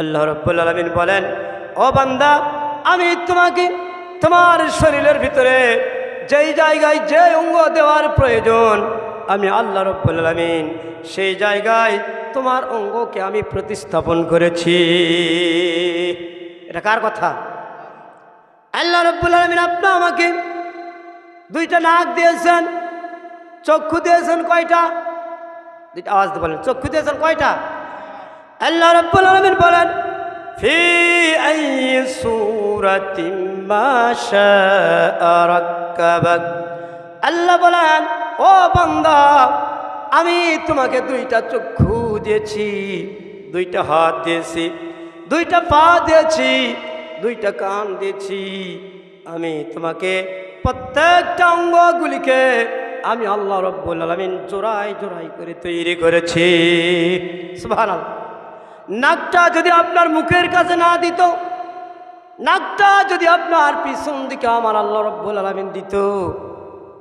আল্লাহ রব্বুল আলমিন বলেন, ও বান্দা, আমি তোমাকে তোমার শরীরের ভিতরে যেই জায়গায় যে অঙ্গ দেওয়ার প্রয়োজন, আমি আল্লাহ রব্বুল আলমিন সেই জায়গায় তোমার অঙ্গকে আমি প্রতিস্থাপন করেছি। এটা কার কথা? আল্লাহ রব্বুল আলমিন আপনা আমাকে দুইটা নাক দিয়েছেন, চক্ষু দিয়েছেন কয়টা? দুইটা আওয়াজ বলেন, চক্ষু দিয়েছেন কয়টা? আল্লাহ রব্বুল আলমিন বলেন ফি আই রাক্কাবাক। আল্লাহ বলেন ও বান্দা আমি তোমাকে দুইটা চক্ষু দিয়েছি দুইটা হাত দিয়েছি দুইটা পা দিয়েছি দুইটা কান দিয়েছি। আমি তোমাকে প্রত্যেকটা অঙ্গগুলিকে আমি আল্লাহ রব্বুল আলমিন জোড়াই জোড়াই করে তৈরি করেছি। সুবহানাল্লাহ। নাকটা যদি আপনার মুখের কাছে না দিত, নাকটা যদি আপনার পিছন দিকে আমার আল্লাহ রব্বুল আলমিন দিত,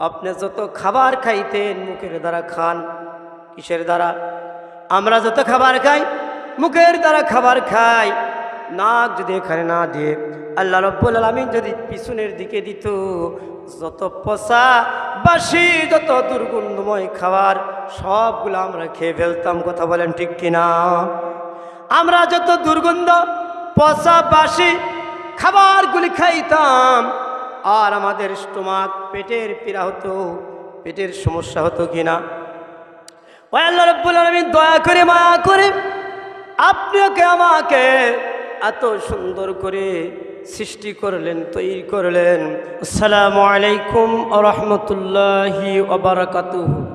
আপনি যত খাবার খাইতেন মুখের দ্বারা খান, কিসের দ্বারা? আমরা যত খাবার খাই, মুখের দ্বারা খাবার খাই, নাক যদি এখানে না দিয়ে, আল্লাহ রব্বুল আলমিন যদি পিছনের দিকে দিত, যত পচা বাসি, যত দুর্গন্ধময় খাবার সবগুলো আমরা খেয়ে ফেলতাম, কথা বলেন ঠিক কিনা? আমরা যত দুর্গন্ধ, পচা বাসি খাবারগুলি খাইতাম, আর আমাদের স্টোমাক পেটের পীড়া হতো, পেটের সমস্যা হতো কিনা? ওই আল্লাহ রব্বুল আলমিন দয়া করে মায়া করে আপনিওকে আমাকে এত সুন্দর করে সৃষ্টি করলেন, তৈরি করলেন। আসসালামু আলাইকুম রহমতুল্লাহি ওবরাকাতুহু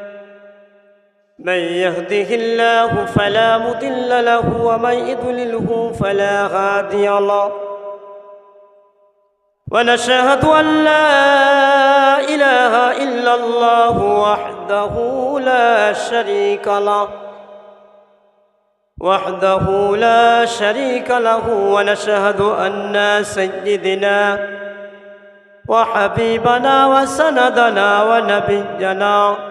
من يهده الله فلا مضل له ومن يضلله فلا هادي له. ونشهد أن لا إله إلا الله وحده لا شريك له. وحده لا شريك له. ونشهد أن سيدنا وحبيبنا وسندنا ونبينا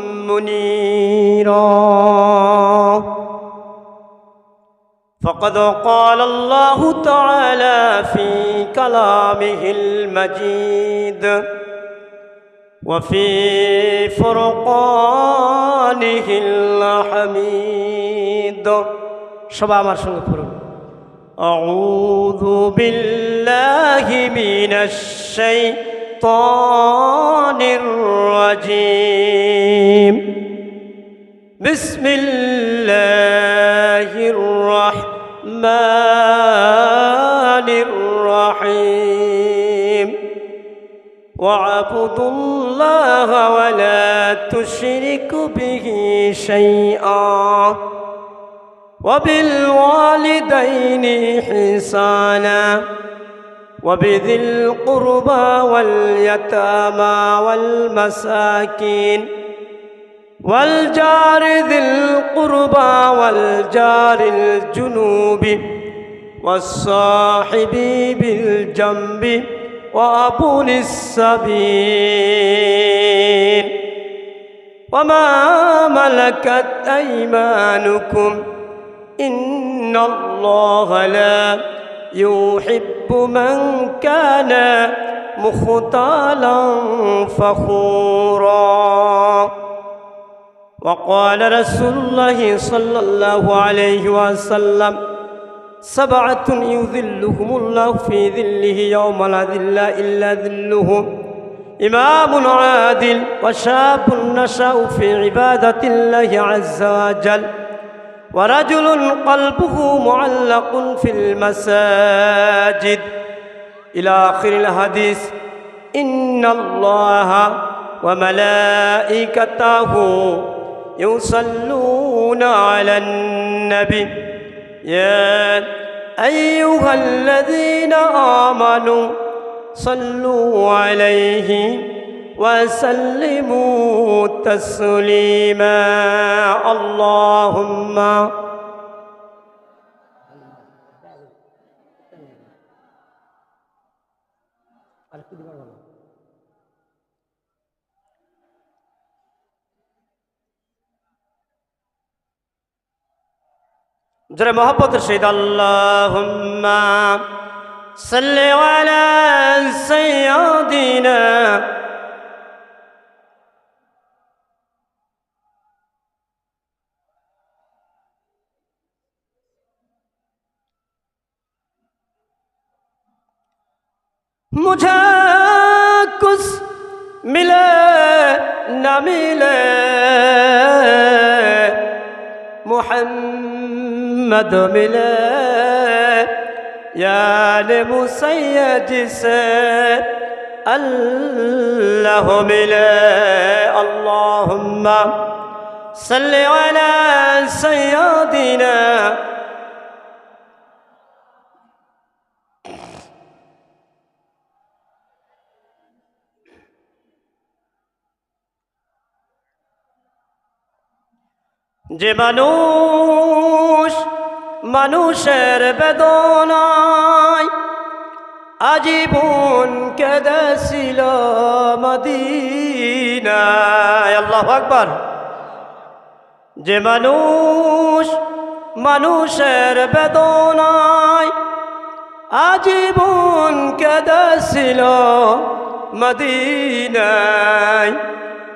منيرا. فقد قال الله تعالى في كلامه المجيد وفي فرقانه الحميد. شباب مرشد أعوذ بالله من الشيطان الرجيم. بسم الله الرحمن الرحيم. واعبدوا الله ولا تشرك به شيئا. وبالوالدين حسانا. وبذي القربى واليتامى والمساكين والجار ذي القربى والجار الجنوب والصاحب بالجنب وابن السبيل وما ملكت أيمانكم إن الله لا يحب من كان مختالا فخورا. وقال رسول الله صلى الله عليه وسلم سبعة يذلهم الله في ذله يوم لا ذل إلا ذله. إمام عادل وشاب نشأ في عبادة الله عز وجل. ورجل قلبه معلق في المساجد. إلى آخر الحديث إن الله وملائكته يصلون على النبي. يا أيها الذين آمنوا صلوا عليه وسلموا تسليما اللهم জরে মোহাম্মদ শহীদ আল্লাহুম্মা সাল্লি আলা সাইয়্যিদিনা মুঝে কুছ মিলে না মিলে মোহাম্মদ মিলে ইয়ালে মুসাইয়দ সে আল্লাহ মিলে আল্লাহুম্মা সাল্লি আলা সাইয়্যিদিনা যে মানুষ মানুষের বেদনায় আজীবন কেদেছিল মদিনায়। আল্লাহ আকবর। যে মানুষ মানুষের বেদনায় আজীবন কেদেছিল মদিনায়।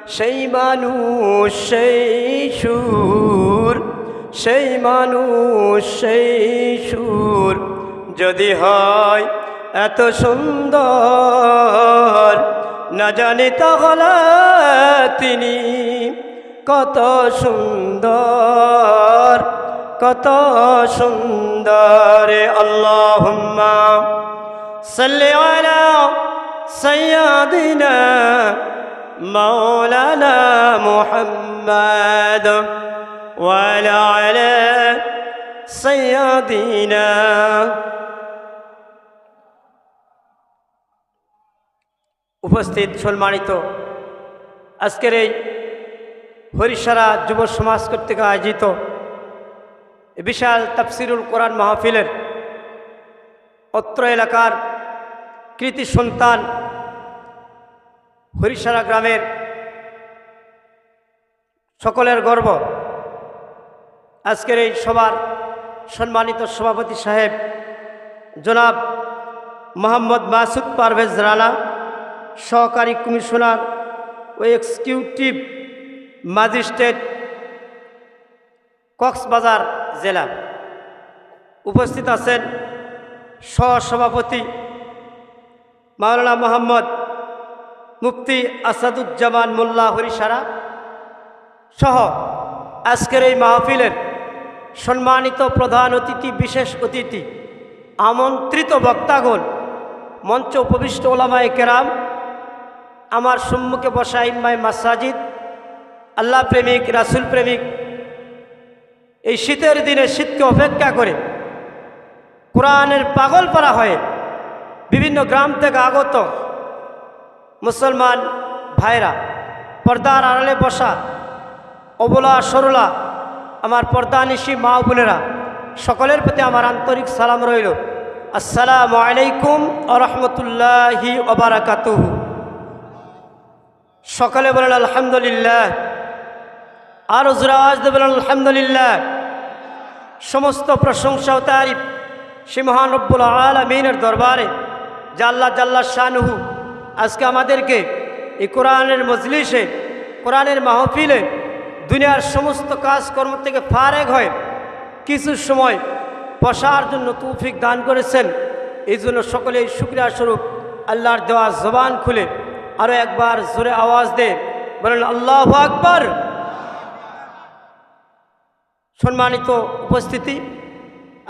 সেই মানুষ, সেই সুর, সেই মানুষ, সেই সুর। যদি হয় এত সুন্দর, না জানি তাহলে তিনি কত সুন্দর কত সুন্দর আল্লাহুম্মা। সাল্লি আলা সাইয়্যিদিনা مولانا محمد وعلى على سيدنا উপস্থিত সম্মানিত আজকের এই হরিসারা যুব সমাজ কর্তৃক আয়োজিত এই বিশাল তাফসিরুল কোরআন মাহফিলের অত্র এলাকার কৃতি সন্তান হরিসারা গ্রামের সকলের গর্ব। আজকের এই সবার সম্মানিত সভাপতি সাহেব জনাব মোহাম্মদ মাসুদ পারভেজ রানা, সহকারী কমিশনার ও এক্সিকিউটিভ ম্যাজিস্ট্রেট, কক্সবাজার জেলা। উপস্থিত আছেন সহসভাপতি মাওলানা মোহাম্মদ মুফতি আসাদুজ্জামান মোল্লা হরিসারা সহ আজকের এই মাহফিলের সম্মানিত প্রধান অতিথি, বিশেষ অতিথি, আমন্ত্রিত বক্তাগণ, মঞ্চ উপবিষ্ট ওলামায় কেরাম, আমার সম্মুখে বসা ইম্মাই মাসাজিদ, আল্লাহ প্রেমিক, রাসুল প্রেমিক, এই শীতের দিনে শীতকে অপেক্ষা করে কোরআনের পাগল পারা হয়ে বিভিন্ন গ্রাম থেকে আগত মুসলমান ভাইরা, পর্দার আড়ালে বসা, অবলা সরলা, আমার পর্দানিশি মা বোনেরা, সকলের প্রতি আমার আন্তরিক সালাম রইল। আসসালামু আলাইকুম আরহামতুল্লাহি ওবারাকাতুহ সকালে বলেন আলহামদুলিল্লাহ। আর জুরাজ দেবেন আলহামদুলিল্লাহ। সমস্ত প্রশংসা তারিফ সে মহান রব্বুল আলমিনের দরবারে জাল্লা জাল্লা শাহনুহু আজকে আমাদেরকে এই কোরআনের মজলিসে, কোরআনের মাহফিলে দুনিয়ার সমস্ত কাজকর্ম থেকে ফারেক হয় কিছু সময় বসার জন্য তৌফিক দান করেছেন। এই জন্য সকলেই শুক্রিয়া স্বরূপ। আল্লাহর দেওয়া জবান খুলে আরও একবার জোরে আওয়াজ দে। বলেন, আল্লাহ আকবর। সম্মানিত উপস্থিতি,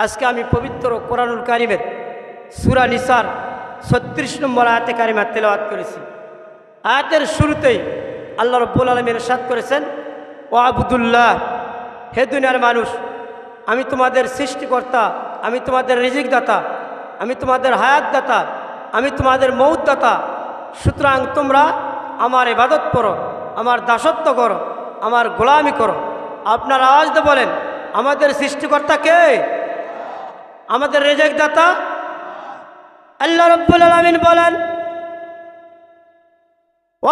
আজকে আমি পবিত্র কোরআনুল কারিমের সুরা নিসার ছত্রিশ নম্বর আয়াতে কারিমার তেলাওয়াত করেছি। আয়াতের শুরুতেই আল্লাহ রব্বুল আলমীর সাদ করেছেন, ও আবুদুল্লাহ, হে দুনিয়ার মানুষ, আমি তোমাদের সৃষ্টিকর্তা, আমি তোমাদের রিজিক দাতা আমি তোমাদের হায়াত দাতা আমি তোমাদের মৌত দাতা সুতরাং তোমরা আমার ইবাদত করো, আমার দাসত্ব করো, আমার গোলামি করো। আপনার আওয়াজ দিয়ে বলেন, আমাদের সৃষ্টিকর্তা কে? আমাদের রেজেক দাতা আল্লাহ রব্বুল আলমিন বলেন ও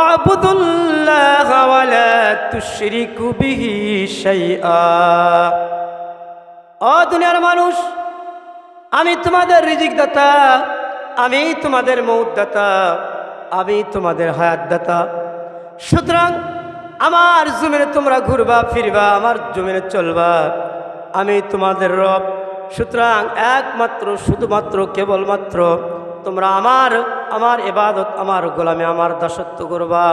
দুনিয়ার মানুষ, আমি তোমাদের রিজিক দাতা আমি তোমাদের দাতা আমি তোমাদের হায়াত দাতা সুতরাং আমার জমিনে তোমরা ঘুরবা, ফিরবা, আমার জমিনে চলবা। আমি তোমাদের রব সুতরাং একমাত্র, শুধুমাত্র, কেবলমাত্র তোমরা আমার আমার এবাদত আমার গোলামে, আমার দাসত্ব করবা।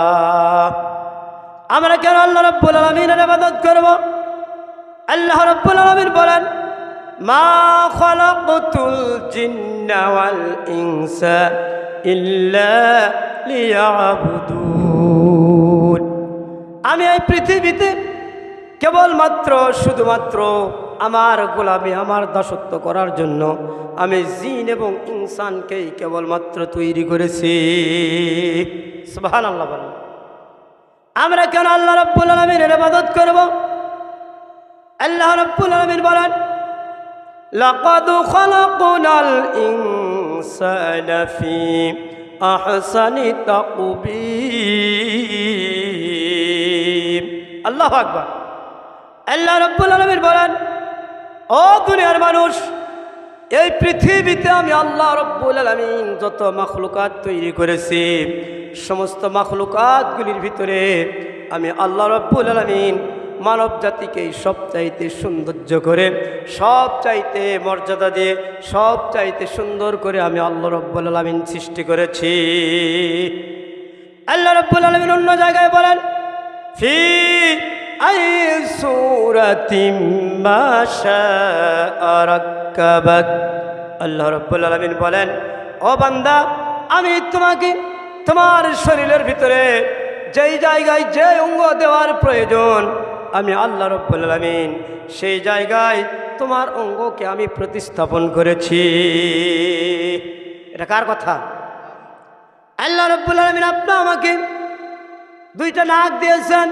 আমরা কেন আল্লাহ রব্বুল আলমিনের এবাদত করব? আল্লাহ রব্বুল আলমিন বলেন, মা আমি এই পৃথিবীতে কেবলমাত্র, শুধুমাত্র আমার গোলামি আমার দাসত্ব করার জন্য আমি জিন এবং ইনসানকেই কেবলমাত্র তৈরি করেছি সুবহান আল্লাহ বলেন আমরা কেন আল্লাহ রব্বুল আলমীর ইবাদত করব আল্লাহ রব্বুল আলমীর বলেন لقد خلقنا الإنسان في أحسن تقويم আল্লাহ আকবার আল্লাহ রব্বুল আলমীর বলেন ও দুনিয়ার মানুষ, এই পৃথিবীতে আমি আল্লাহ রব্বুল আলমিন যত মাখলুকাত তৈরি করেছি, সমস্ত মাখলুকাতগুলির ভিতরে আমি আল্লাহ রব্বুল আলমিন মানব জাতিকে সব চাইতে সৌন্দর্য করে সব চাইতে মর্যাদা দিয়ে সব চাইতে সুন্দর করে আমি আল্লাহ রব্বুল আলমিন সৃষ্টি করেছি। আল্লাহ রব্বুল আলমিন অন্য জায়গায় বলেন আল্লাহ রব্বুল আলমিন বলেন, ও বান্দা, আমি তোমাকে তোমার শরীরের ভিতরে যেই জায়গায় যে অঙ্গ দেওয়ার প্রয়োজন, আমি আল্লাহ রব্বুল আলমিন সেই জায়গায় তোমার অঙ্গকে আমি প্রতিস্থাপন করেছি। এটা কার কথা? আল্লাহ রব্বুল আলমিন আপনি আমাকে দুইটা নাক দিয়েছেন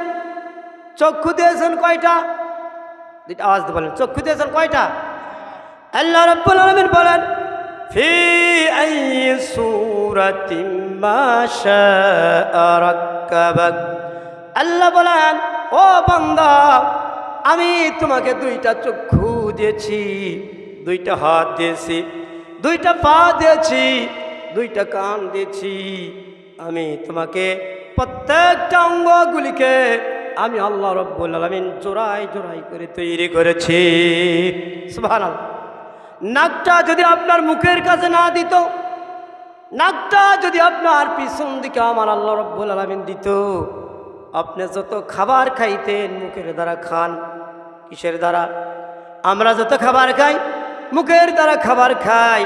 চক্ষু দিয়েছেন কয়টা? আওয়াজ বলেন চক্ষু দিয়েছেন কয়টা? আল্লাহ রব্বুল আলমিন বলেন আল্লাহ বলেন, ও বান্দা, আমি তোমাকে দুইটা চক্ষু দিয়েছি, দুইটা হাত দিয়েছি, দুইটা পা দিয়েছি, দুইটা কান দিয়েছি। আমি তোমাকে প্রত্যেকটা অঙ্গগুলিকে আমি আল্লাহ রব্বুল আলমিন জোড়াই জোড়াই করে তৈরি করেছি। নাকটা যদি আপনার মুখের কাছে না দিত, নাকটা যদি আপনার পিছন দিকে আমার আল্লাহ রব্বুল আলমিন দিত, আপনি যত খাবার খাইতেন মুখের দ্বারা খান, কিসের দ্বারা? আমরা যত খাবার খাই, মুখের দ্বারা খাবার খাই।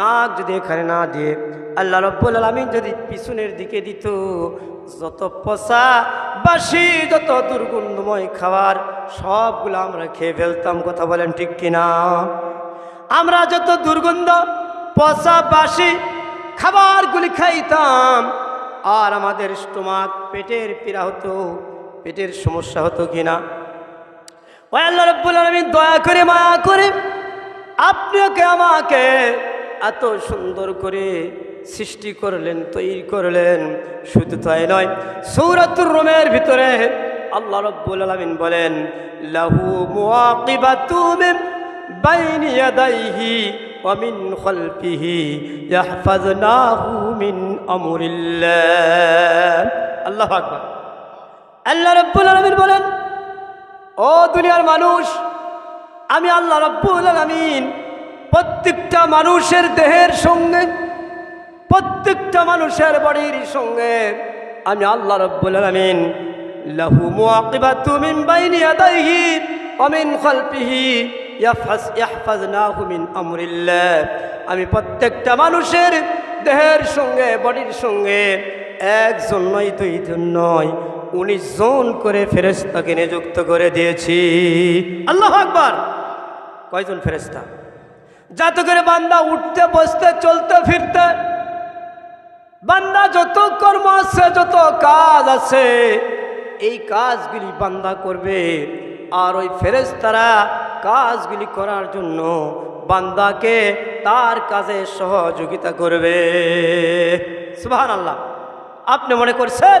নাক যদি এখানে না দিয়ে আল্লাহ রব্বুল আলমিন যদি পিছনের দিকে দিত, যত পচা বাসি, যত দুর্গন্ধময় খাবার, সবগুলো আমরা খেয়ে ফেলতাম, কথা বলেন ঠিক কিনা? আমরা যত দুর্গন্ধ, পচা বাসি খাবারগুলি খাইতাম, আর আমাদের স্টোমাক পেটের পীড়া হতো, পেটের সমস্যা হতো কিনা? ওই আল্লাহ রব্বুল আলমিন দয়া করে, মায়া করে, আপনিও কে, আমাকে এত সুন্দর করে সৃষ্টি করলেন, তৈরি করলেন। শুধু তাই নয়, সৌরাতুর রোমের ভিতরে আল্লাহ রব্বুল আলমিন বলেন, লাহু বাইনি ইয়াদাইহি ওয়া মিন খালফিহি ইয়াহফাজনাহু মিন আমরিল্লাহ। আল্লাহু আকবার। আল্লাহ রব্বুল আলমিন বলেন, ও দুনিয়ার মানুষ, আমি আল্লাহ রব্বুল আলামিন প্রত্যেকটা মানুষের দেহের সঙ্গে, প্রত্যেকটা মানুষের বডির সঙ্গে আমি আল্লাহ রব্বুল আমি প্রত্যেকটা মানুষের দেহের সঙ্গে, বডির সঙ্গে একজন নয় দুইজন নয়, উনিশ জন করে ফেরেস্তাকে নিযুক্ত করে দিয়েছি। আল্লাহ আকবার! কয়জন ফেরেস্তা যাতে করে বান্দা উঠতে, বসতে, চলতে, ফিরতে। বান্দা যত কর্ম আছে, যত কাজ আছে, এই কাজগুলি বান্দা করবে। আর ওই ফেরেস্তারা কাজগুলি করার জন্য বান্দাকে তার কাজে সহযোগিতা করবে। সুবাহ আল্লাহ আপনি মনে করছেন,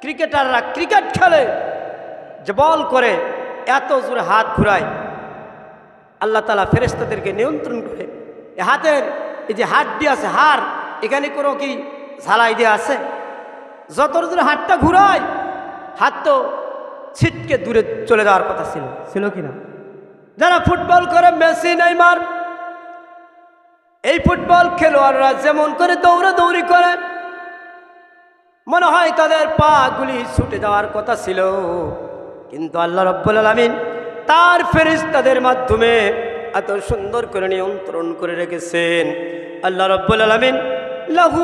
ক্রিকেটাররা ক্রিকেট খেলে, যে বল করে, এত জোরে হাত ঘুরায়। আল্লাহ তালা ফেরেস্তাদেরকে নিয়ন্ত্রণ করে। এ হাতের এই যে হাড্ডি আছে, হাড়, এখানে কোনো কি ঝালাই দিয়ে আছে? যত দূরে হাতটা ঘুরায়, হাত তো ছিটকে দূরে চলে যাওয়ার কথা ছিল। ছিল কি না? যারা ফুটবল করে, মেসি, নেইমার, এই ফুটবল খেলোয়াড়রা যেমন করে দৌড়াদৌড়ি করে, মনে হয় তাদের পা গুলি ছুটে যাওয়ার কথা ছিল। কিন্তু আল্লাহ রব্বুল আলমিন তার ফেরিস্তাদের মাধ্যমে এত সুন্দর করে নিয়ন্ত্রণ করে রেখেছেন। আল্লাহ রব্বুল আলমিন লাহু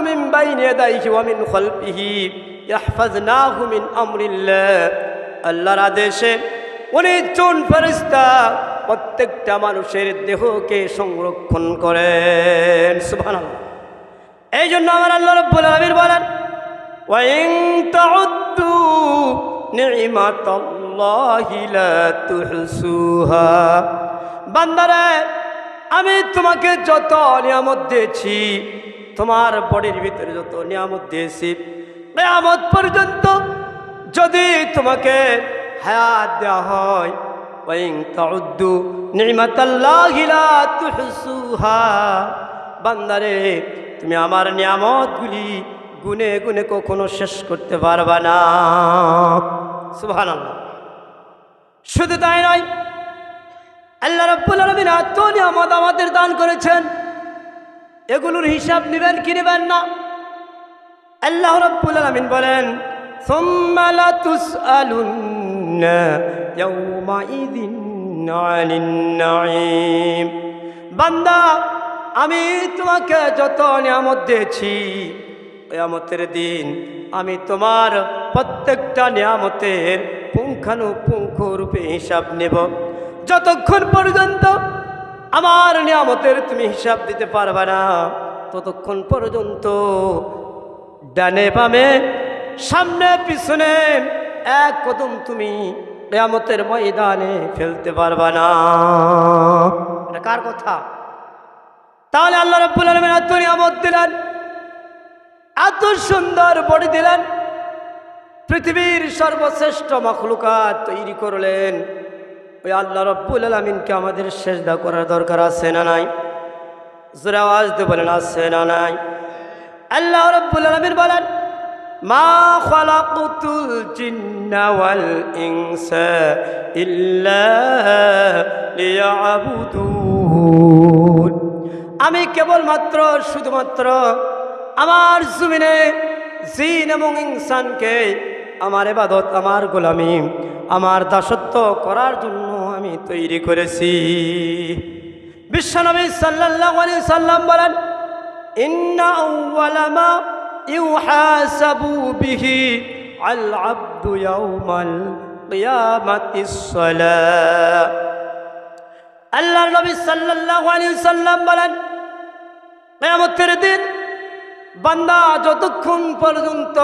মিন প্রত্যেকটা মানুষের দেহকে সংরক্ষণ করেন। সুবহানাল্লাহ। এই জন্য আমার আল্লাহ রব্বুল আলামিন বলেন তুহসুহা। বান্দারে, আমি তোমাকে যত নিয়ামত দিয়েছি, তোমার বডির ভিতরে যত নিয়ামত দিয়েছি, নিয়ামত পর্যন্ত যদি তোমাকে হায়াত দেওয়া হয়, ওয়াইন তাউদ্দু নি'মাতাল্লাহি লা তুহসুহা। বান্দারে, তুমি আমার নিয়ামতগুলি গুনে গুনে কখনো শেষ করতে পারবা না। সুহান আল্লাহ শুধু তাই নয়, আল্লাহ রব্বুল আলমিন এত নিয়ামত আমাদের দান করেছেন, এগুলোর হিসাব নেবেন কি নেবেন না? আল্লাহ রব্বুল আলমিন বলেন বান্দা, আমি তোমাকে যত নিয়ামত দিয়েছি, কেয়ামতের দিন আমি তোমার প্রত্যেকটা নিয়ামতের পুঙ্খানুপুঙ্খ রূপে হিসাব নেব। যতক্ষণ পর্যন্ত আমার নিয়ামতের তুমি হিসাব দিতে পারবে না, ততক্ষণ পর্যন্ত ডানে বামে, সামনে পিছনে এক কদম তুমি নিয়ামতের ময়দানে ফেলতে পারবা না। এটা কার কথা? তাহলে আল্লাহ রব্বুল আলমিন এত নিয়ামত দিলেন, এত সুন্দর বডি দিলেন পৃথিবীর সর্বশ্রেষ্ঠ মখলুকাত তৈরি করলেন। ওই আল্লাহ রব্বুল আলমিনকে আমাদের সেজদা করার দরকার আছে না নাই? জোরে আওয়াজ বলেন, আছে না নাই? আল্লাহ রব্বুল আলমিন বলেন, মা খালাকুতুল জিন্না ওয়াল ইনসা ইল্লা আমি কেবলমাত্র, শুধুমাত্র আমার জমিনে জিন এবং ইনসানকে আমার এবাদত আমার গোলামি, আমার দাসত্ব করার জন্য আমি তৈরি করেছি। বিশ্বনবী আলাইহি সাল্লাম বলেন, ইন্না ইউহাসাবু বিহি আল আবদু ইয়াউমাল কিয়ামাতিস সালাহ আল্লাহর নবী সাল্লাল্লাহু আলাইহি সাল্লাম বলেন, কিয়ামতের দিন বান্দা যতক্ষণ পর্যন্ত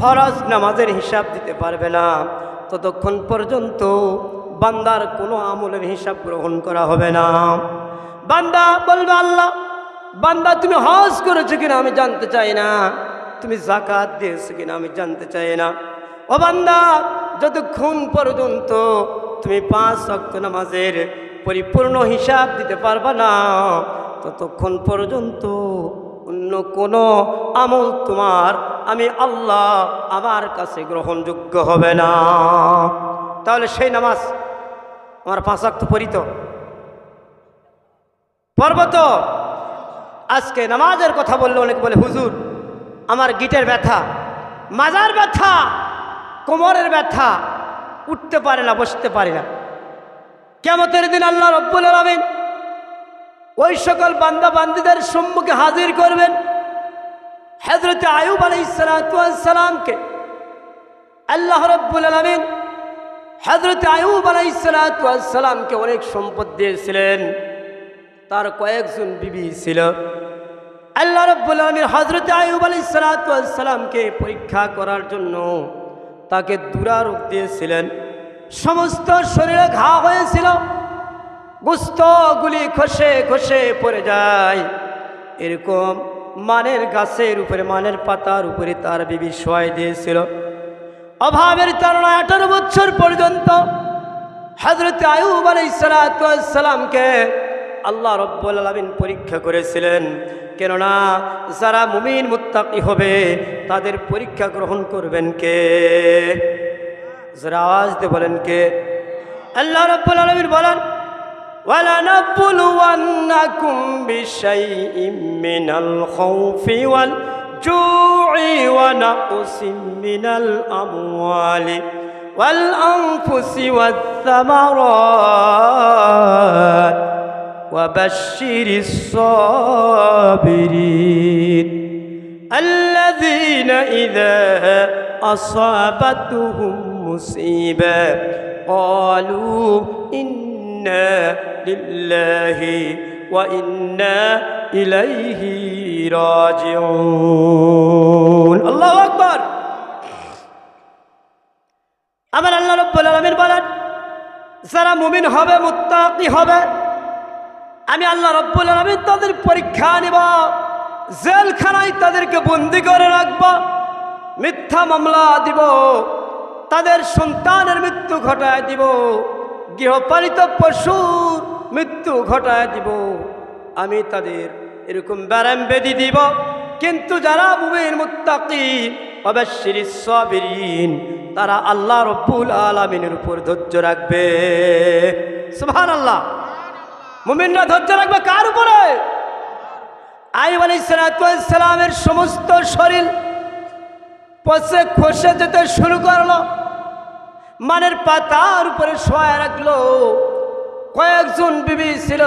ফরজ নামাজের হিসাব দিতে পারবে না। ততক্ষণ পর্যন্ত বান্দার কোনো আমলের হিসাব গ্রহণ করা হবে না। বান্দা বলবে, আল্লাহ, বান্দা, তুমি হজ করেছ কিনা আমি জানতে চাই না। তুমি জাকাত দিয়েছ কিনা আমি জানতে চাই না। ও বান্দা, যতক্ষণ পর্যন্ত তুমি পাঁচ অক্ত নামাজের পরিপূর্ণ হিসাব দিতে পারবা না, ততক্ষণ পর্যন্ত অন্য কোনো আমল তোমার, আমি আল্লাহ আমার কাছে গ্রহণযোগ্য হবে না। তাহলে সেই নামাজ আমার পাঁচাক্ত পরিত পর্বত আজকে নামাজের কথা বললে অনেক বলে, হুজুর, আমার গিটের ব্যথা, মাজার ব্যথা, কোমরের ব্যথা, উঠতে পারে না, বসতে পারে না। কেমতের দিন আল্লাহ রব্বুল আলমিন ওই সকল বান্দা বান্দিদের সম্মুখে হাজির করবেন। হজরত আয়ুব আলাই সালামকে। আল্লাহ রব্বুল আলমিন হজরত আয়ুব আলাই সালামকে অনেক সম্পদ দিয়েছিলেন। তার কয়েকজন বিবি ছিল। আল্লাহ রব্বুল আলমীর হজরত আয়ুব আলাই সালামকে পরীক্ষা করার জন্য তাকে দুরারোগ দিয়েছিলেন। সমস্ত শরীরে ঘা হয়েছিল। গুস্তগুলি খসে খসে পড়ে যায়। এরকম মানের গাছের উপরে, মানের পাতার উপরে তার বিবি শোয়াই দিয়েছিল। অভাবের তারা আঠারো বছর পর্যন্ত হজরত আয়ুব আলাই সালামকে আল্লাহ রব্বুল আলমিন পরীক্ষা করেছিলেন। কেননা যারা মুমিন মুত্তাকি হবে, তাদের পরীক্ষা গ্রহণ করবেন কে? যারা আওয়াজ দিয়ে বলেন কে? আল্লাহ রব্বুল আলমিন বলেন ولنبلونكم بشيء من الخوف والجوع ونقص من الأموال والأنفس والثمرات. وبشر الصابرين الذين إذا أصابتهم مصيبة قالوا إنا لله وإنا إليه راجعون الله أكبر আমার আল্লাহ রব্বুল আলমীর বলেন যারা মুমিন হবে মুত্তাকি হবে আমি আল্লাহ রব্বুল আলমীর তাদের পরীক্ষা নিব জেলখানায় তাদেরকে বন্দি করে রাখব মিথ্যা মামলা দিব তাদের সন্তানের মৃত্যু ঘটায় দিব গৃহপালিত পশুর মৃত্যু ঘটায় দিব। আমি তাদের এরকম ব্যারাম বেদি দিব। কিন্তু যারা মুমিন, মুত্তাকি, অবশ্যই সবিরিন, তারা আল্লাহ রব্বুল আলমিনের উপর ধৈর্য রাখবে। সুহান আল্লাহ মুমিনরা ধৈর্য রাখবে কার উপরে? আইব আলী সমস্ত শরীর পচে খসে যেতে শুরু করল। মানের পাতার উপরে শোয়া রাখল। কয়েকজন বিবি ছিল।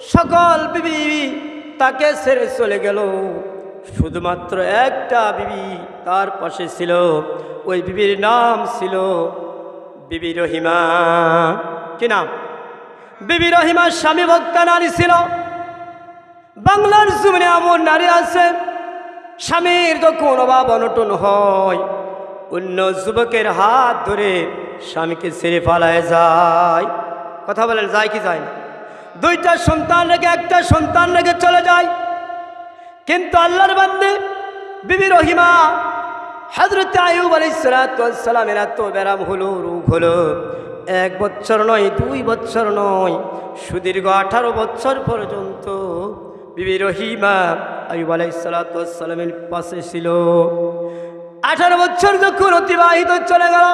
সকল বিবি তাকে ছেড়ে চলে গেল। শুধুমাত্র একটা বিবি তার পাশে ছিল। ওই বিবির নাম ছিল বিবি রহিমা। কি নাম? বিবি রহিমার স্বামী ভক্তা নারী ছিল। বাংলার জমিনে এমন নারী আছে, স্বামীর যখন অভাব অনটন হয় অন্য যুবকের হাত ধরে স্বামীকে ছেড়ে ফালায় যায়। কথা বলেন, যায় কি যায় না? দুইটা সন্তান রেখে, একটা সন্তান রেখে চলে যায়। কিন্তু আল্লাহর বান্দে বিবি রহিমা হজরত আয়ুব আলী সালামের এত ব্যারাম হলো, রোগ হলো। এক বছর নয়, দুই বছর নয়, সুদীর্ঘ আঠারো বছর পর্যন্ত বিবি রহিমা আয়ুব আলাই সালামের পাশে ছিল। আঠারো বছর যখন অতিবাহিত চলে গেল,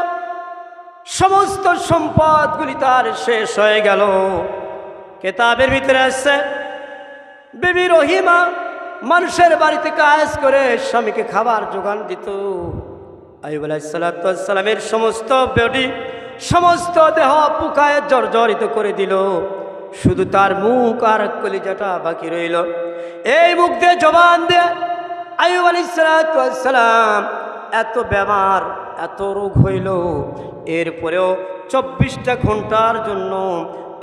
সমস্ত সম্পদগুলি তার শেষ হয়ে গেল। কেতাবের ভিতরে আসছে বিবি রহিমা মানুষের বাড়িতে কাজ করে স্বামীকে খাবার যোগান দিত। আইব সমস্ত বডি সমস্ত দেহ পুকায় জর্জরিত করে দিল। শুধু তার মুখ আর কলিজাটা বাকি রইল। এই মুখ দিয়ে জবান দিয়ে আইব আলাইসালাম এত বেমার এত রোগ হইল। এরপরেও চব্বিশটা ঘণ্টার জন্য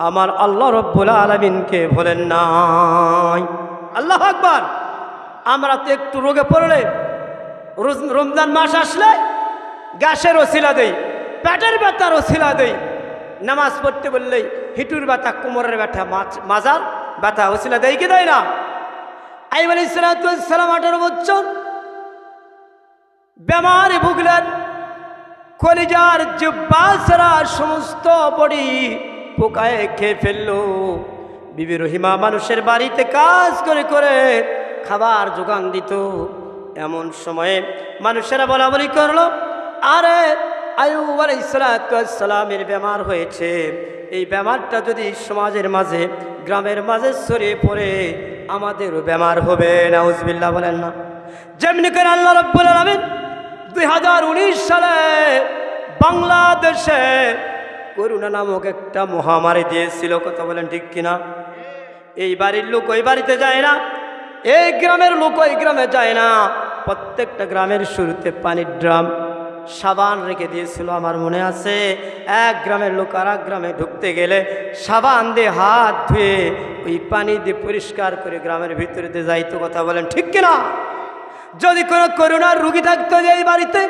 আমার আল্লাহ রব্বুল আলমিনকে বলেন, নাই। আল্লাহ আকবার। আমরা তো একটু রোগে পড়লে রমজান মাস আসলে গ্যাসের ওসিলা দেই, পেটের ব্যথার ওসিলা দেই। নামাজ পড়তে বললেই হিটুর ব্যথা, কোমরের ব্যথা মাজার ব্যথা, ওসিলা দেয় কি দেয় না? আইব আলী সালাম আঠারো বেমারে ভুগলেন। কলিজার জিব্বা ছাড়া সমস্ত বডি পোকায় খেয়ে ফেলল। বিবি রহিমা মানুষের বাড়িতে কাজ করে করে খাবার যোগান দিত। এমন সময়ে মানুষেরা বলা বলি করল, আরে, আয়ুব আলাইসালামের বেমার হয়েছে। এই বেমারটা যদি সমাজের মাঝে, গ্রামের মাঝে ছড়িয়ে পড়ে, আমাদেরও বেমার হবে। নাউজবিল্লাহ বলেন না। যেমনি করে আল্লাহ রব্বুল আলমিন দুই হাজার উনিশ সালে বাংলাদেশে করুণা নামক একটা মহামারী দিয়েছিল, কথা বলেন ঠিক কিনা? এই বাড়ির লোক ওই বাড়িতে যায় না, এই গ্রামের লোক ওই গ্রামে যায় না। প্রত্যেকটা গ্রামের শুরুতে পানির ড্রাম, সাবান রেখে দিয়েছিল, আমার মনে আছে। এক গ্রামের লোক আর গ্রামে ঢুকতে গেলে সাবান দিয়ে হাত ধুয়ে ওই পানি দিয়ে পরিষ্কার করে গ্রামের ভিতরে যাইতো, কথা বলেন ঠিক কিনা? যদি কোনো করোনার রুগী থাকতো যে এই বাড়িতে,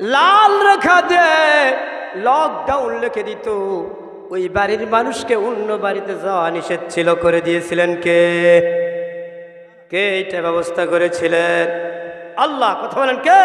লাল রেখা দেয় লকডাউন লিখে দিত। ওই বাড়ির মানুষকে অন্য বাড়িতে যাওয়া নিষেধ ছিল, করে দিয়েছিলেন কে? কে এইটা ব্যবস্থা করেছিলেন? আল্লাহ, কথা বলেন কে?